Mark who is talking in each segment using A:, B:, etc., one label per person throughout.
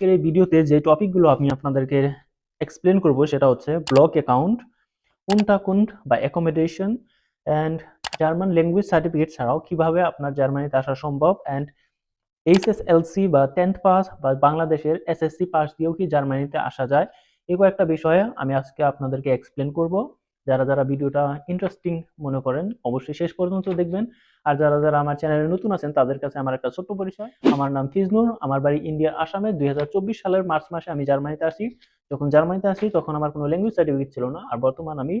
A: আজকের এই ভিডিওতে যে টপিকগুলো আমি আপনাদেরকে এক্সপ্লেন করব সেটা হচ্ছে ব্লক অ্যাকাউন্ট উন্টাকুন্ট বা accommodation and German language certificate ছাড়াও কীভাবে আপনার জার্মানিতে আসা সম্ভব অ্যান্ড এইচএসএলসি বা টেন্থ পাস বা বাংলাদেশের এসএসসি পাস দিয়েও কি জার্মানিতে আসা যায় এই কয়েকটা বিষয়ে আমি আজকে আপনাদেরকে এক্সপ্লেন করব। যারা যারা ভিডিওটা ইন্টারেস্টিং মনে করেন, অবশ্যই শেষ পর্যন্ত দেখবেন। আর যারা যারা আমার চ্যানেলে নতুন আছেন, তাদের কাছে আমার একটা ছোট্ট পরিচয়। আমার নাম ফিজনুর, আমার বাড়ি ইন্ডিয়ার আসামে। দু হাজার চব্বিশ সালের মার্চ মাসে আমি জার্মানিতে আসি। যখন জার্মানিতে আসি, তখন আমার কোনো ল্যাঙ্গুয়েজ সার্টিফিকেট ছিল না। আর বর্তমান আমি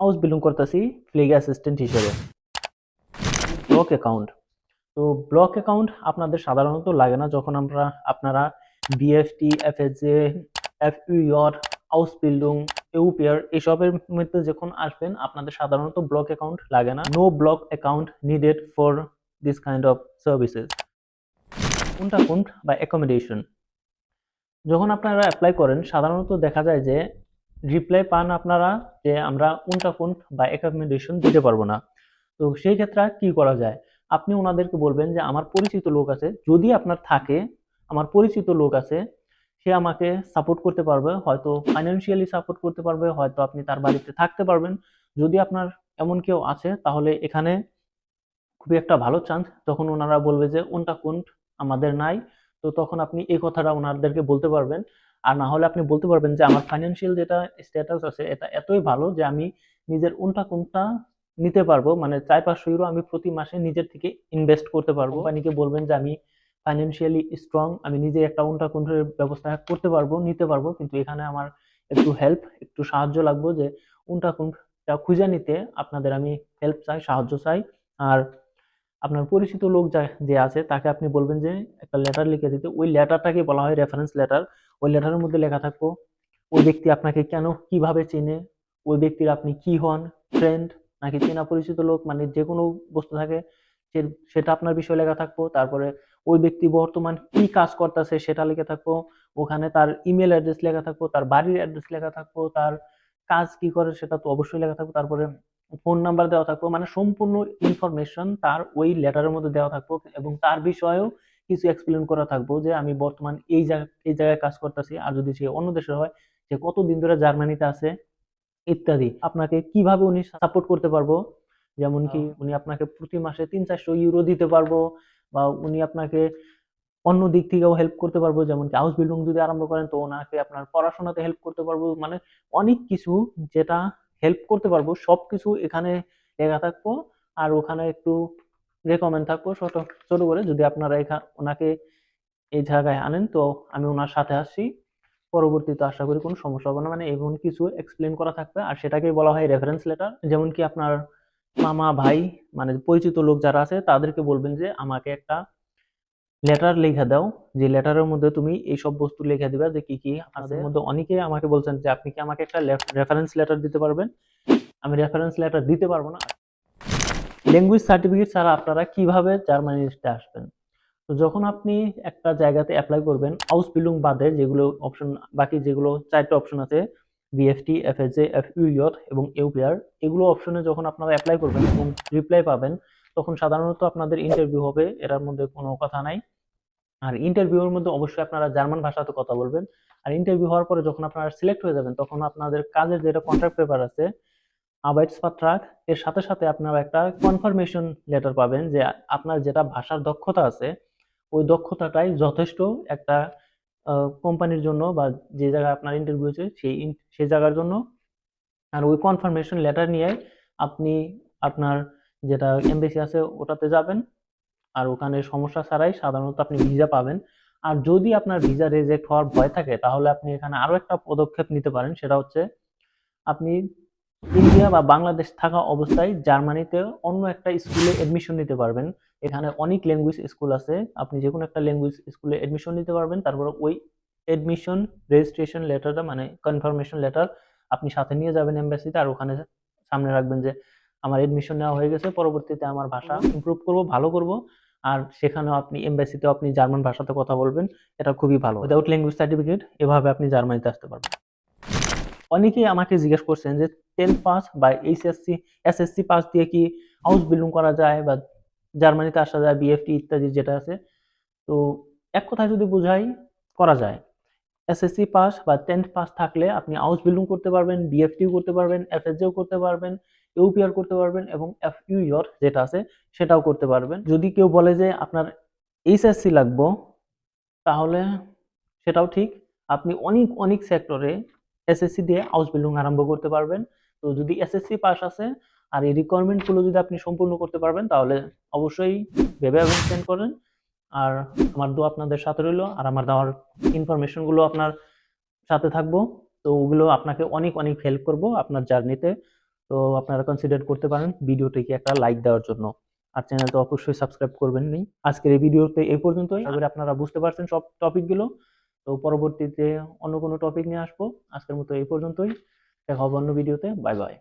A: হাউস বিলং করতেছি ফ্লিগ অ্যাসিস্ট্যান্ট হিসেবে। ব্লক অ্যাকাউন্ট তো ব্লক অ্যাকাউন্ট আপনাদের সাধারণত লাগে না যখন আমরা আপনারা বিএফটি এফএসজে এফইউর হাউস বিল্ডিং ইউপিআর এসবের মধ্যে যখন আসবেন, আপনাদের সাধারণত ব্লক অ্যাকাউন্ট লাগে না। No block account needed for this kind of services কোনটা কোন বা অ্যাকোমোডেশন যখন আপনারা অ্যাপ্লাই করেন, সাধারণত দেখা যায় যে রিপ্লাই পান আপনারা যে আমরা কোনটা কোন বা অ্যাকোমোডেশন দিতে পারব না। তো সেই ক্ষেত্রে কি করা যায়? আপনি ওনাদেরকে বলবেন যে, আমার পরিচিত লোক আছে। যদি আপনার থাকে, আমার পরিচিত লোক আছে সে আমাকে সাপোর্ট করতে পারবে, হয়তো ফাইন্যান্সিয়ালি সাপোর্ট করতে পারবে, হয়তো আপনি তার বাড়িতে থাকতে পারবেন। যদি আপনার এমন কেউ আছে, তাহলে এখানে খুবই একটা ভালো চান্স তখন ওনারা বলবে যে কোনটা কোন? আমাদের নাই। তো তখন আপনি এই কথাটা ওনাদেরকে বলতে পারবেন। আর না হলে আপনি বলতে পারবেন যে, আমার ফাইন্যান্সিয়াল যেটা স্ট্যাটাস আছে, এটা এতই ভালো যে, আমি নিজের কোনটা কোনটা নিতে পারব। মানে চার পাঁচশো ইউরো আমি প্রতি মাসে নিজের থেকে ইনভেস্ট করতে পারব। কোম্পানিকে বলবেন যে, আমি ফাইন্যান্সিয়ালি স্ট্রং আমি নিজে একটা কোনটা কোনটার ব্যবস্থা করতে পারব, নিতে পারব, কিন্তু এখানে আমার একটু হেল্প একটু সাহায্য লাগবো যে কোনটা কোনটা খুঁজে নিতে আপনাদের আমি হেল্প চাই, সাহায্য চাই। আর আপনার পরিচিত লোক যা, যে আছে, তাকে আপনি বলবেন যে একটা লেটার লিখে দিতে। ওই লেটারটাকে বলা হয় রেফারেন্স লেটার ওই লেটারের মধ্যে লেখা থাকব, ওই ব্যক্তি আপনাকে কেন, কীভাবে চেনে? ওই ব্যক্তির আপনি কি হন? ফ্রেন্ড নাকি চেনা পরিচিত লোক? মানে যে কোনো বস্তু থাকে। সেটা আপনার বিষয়ে লেখা থাকব, তারপরে ওই ব্যক্তি বর্তমান কি কাজ করতেছে সেটা লেখা থাকব, ওখানে তার ইমেল অ্যাড্রেস লেখা থাকব, তার বাড়ির অ্যাড্রেস লেখা থাকব, তার কাজ কি করে সেটা তো অবশ্যই লেখা থাকব, তারপরে ফোন নাম্বার দেওয়া থাকব মানে সম্পূর্ণ ইনফরমেশন তার ওই লেটারের মধ্যে দেওয়া থাকব এবং তার বিষয়েও কিছু এক্সপ্লেন করা থাকব যে আমি বর্তমান এই জায়গা, এই জায়গায় কাজ করতেছি আর যদি সে অন্য দেশের হয় সে কতদিন ধরে জার্মানিতে আছে, ইত্যাদি। আপনাকে কীভাবে উনি সাপোর্ট করতে পারব যেমন কি উনি আপনাকে প্রতি মাসে তিন চারশো ইউরো দিতে পারব বা উনি আপনাকে অন্য দিক থেকেও হেল্প করতে পারব যেমন কি হাউস বিল্ডিং যদি আরম্ভ করেন তো ওনাকে আপনার পড়াশোনাতে হেল্প করতে পারব। মানে অনেক কিছু যেটা হেল্প করতে পারব সব কিছু এখানে লেখা থাকব আর ওখানে একটু রেকমেন্ড থাকব ছোট ছোট করে। যদি আপনারা এখানে ওনাকে এই জায়গায় আনেন তো আমি ওনার সাথে আসছি পরবর্তীতে আশা করি কোনো সমস্যা হবে না। মানে এমন কিছু এক্সপ্লেন করা থাকবে। আর সেটাকেই বলা হয় রেফারেন্স লেটার যেমন কি আপনার মামা ভাই মানে পরিচিত লোক যারা আছে তাদেরকে বলবেন যে আমাকে একটা লেটার লেখা দাও। যে লেটারের মধ্যে তুমি এই সব বস্তু লিখে দিবা যে কি কি আছে। মধ্যে অনেকে আমাকে বলছেন যে আপনি কি আমাকে একটা রেফারেন্স লেটার দিতে পারবেন? আমি রেফারেন্স লেটার দিতে পারব না। ল্যাঙ্গুয়েজ সার্টিফিকেট ছাড়া আপনারা কীভাবে জার্মানিতে আসবেন? তো যখন আপনি একটা জায়গাতে অ্যাপ্লাই করবেন হাউস বিল্ডিং বাদে যেগুলো অপশন বাকি যেগুলো চারটে অপশন আছে বিএফটি এফএসএ এফইউর এবং ইউপিআর এগুলো অপশনে যখন আপনারা অ্যাপ্লাই করবেন এবং রিপ্লাই পাবেন, তখন সাধারণত আপনাদের ইন্টারভিউ হবে, এটার মধ্যে কোনো কথা নাই। আর ইন্টারভিউর মধ্যে অবশ্যই আপনারা জার্মান ভাষাতে কথা বলবেন। আর ইন্টারভিউ হওয়ার পরে যখন আপনারা সিলেক্ট হয়ে যাবেন, তখন আপনাদের কাজের যেটা কন্ট্রাক্ট পেপার আছে আবাইটসপাত্রাক এর সাথে সাথে আপনারা একটা কনফার্মেশন লেটার পাবেন যে আপনার যেটা ভাষার দক্ষতা আছে, ওই দক্ষতাটাই যথেষ্ট একটা কোম্পানির জন্য বা যে জায়গায় আপনার ইন্টারভিউ হয়েছে, সেই সেই জায়গার জন্য আর ওই কনফার্মেশন লেটার নিয়ে আপনি আপনার যেটা এমবেসি আছে, ওটাতে যাবেন। আর ওখানে সমস্যা ছাড়াই সাধারণত আপনি ভিসা পাবেন। আর যদি আপনার ভিসা রিজেক্ট হওয়ার ভয় থাকে, তাহলে আপনি এখানে আরও একটা পদক্ষেপ নিতে পারেন। সেটা হচ্ছে আপনি ইন্ডিয়া বা বাংলাদেশ থাকা অবস্থায় জার্মানিতে অন্য একটা স্কুলে এডমিশন নিতে পারবেন। এখানে অনেক ল্যাঙ্গুয়েজ স্কুল আছে। আপনি যে কোনো একটা ল্যাঙ্গুয়েজ স্কুলে এডমিশন নিতে পারবেন। তারপর ওই এডমিশন রেজিস্ট্রেশন লেটারটা মানে কনফার্মেশন লেটার আপনি সাথে নিয়ে যাবেন এম্বাসিতে আর ওখানে সামনে রাখবেন যে আমার এডমিশন নেওয়া হয়ে গেছে পরবর্তীতে আমার ভাষা ইম্প্রুভ করব ভালো করব। আর সেখানেও আপনি এম্বাসিতেও আপনি জার্মান ভাষাতে কথা বলবেন। এটা খুবই ভালো। উইদাউট ল্যাঙ্গুয়েজ সার্টিফিকেট এভাবে আপনি জার্মানিতে আসতে পারবেন। অনেকেই আমাকে জিজ্ঞেস করছেন যে টেন পাস বা এইচএসসি এসএসসি পাস দিয়ে কি হাউস বিল্ডিং করা যায় বা জার্মানিতে আসা যায় বিএফটি ইত্যাদি যেটা আছে। তো এক কথায় যদি বোঝাই, করা যায়। এসএসসি পাস বা টেন্থ পাস থাকলে আপনি হাউস বিল্ডিং করতে পারবেন বিএফটিও করতে পারবেন এফএসজিও করতে পারবেন ইউপিআর করতে পারবেন এবং এফইউর যেটা আছে সেটাও করতে পারবেন। যদি কেউ বলে যে আপনার এইচএসসি লাগবো, তাহলে সেটাও ঠিক। আপনি অনেক অনেক সেক্টরে এসএসসি দিয়ে হাউস বিল্ডিং আরম্ভ করতে পারবেন। তো যদি এসএসসি পাস আছে আর এই রিকোয়ারমেন্টগুলো যদি আপনি সম্পূর্ণ করতে পারবেন, তাহলে অবশ্যই ভেবে সেন্ড করেন। আর আমার দোয়া আপনাদের সাথে রইল, আর আমার দেওয়ার ইনফরমেশনগুলো আপনার সাথে থাকব। তো ওগুলো আপনাকে অনেক অনেক হেল্প করব আপনার জার্নিতে তো। আপনারা কনসিডার করতে পারেন ভিডিওটিকে একটা লাইক দেওয়ার জন্য। আর চ্যানেলটা অবশ্যই সাবস্ক্রাইব করবেন নি আজকের এই ভিডিওতে এই পর্যন্তই। করি আপনারা বুঝতে পারছেন সব টপিকগুলো তো পরবর্তীতে অন্য কোনো টপিক নিয়ে আসব। আজকের মতো এই পর্যন্তই। দেখা হবে অন্য ভিডিওতে। Bye bye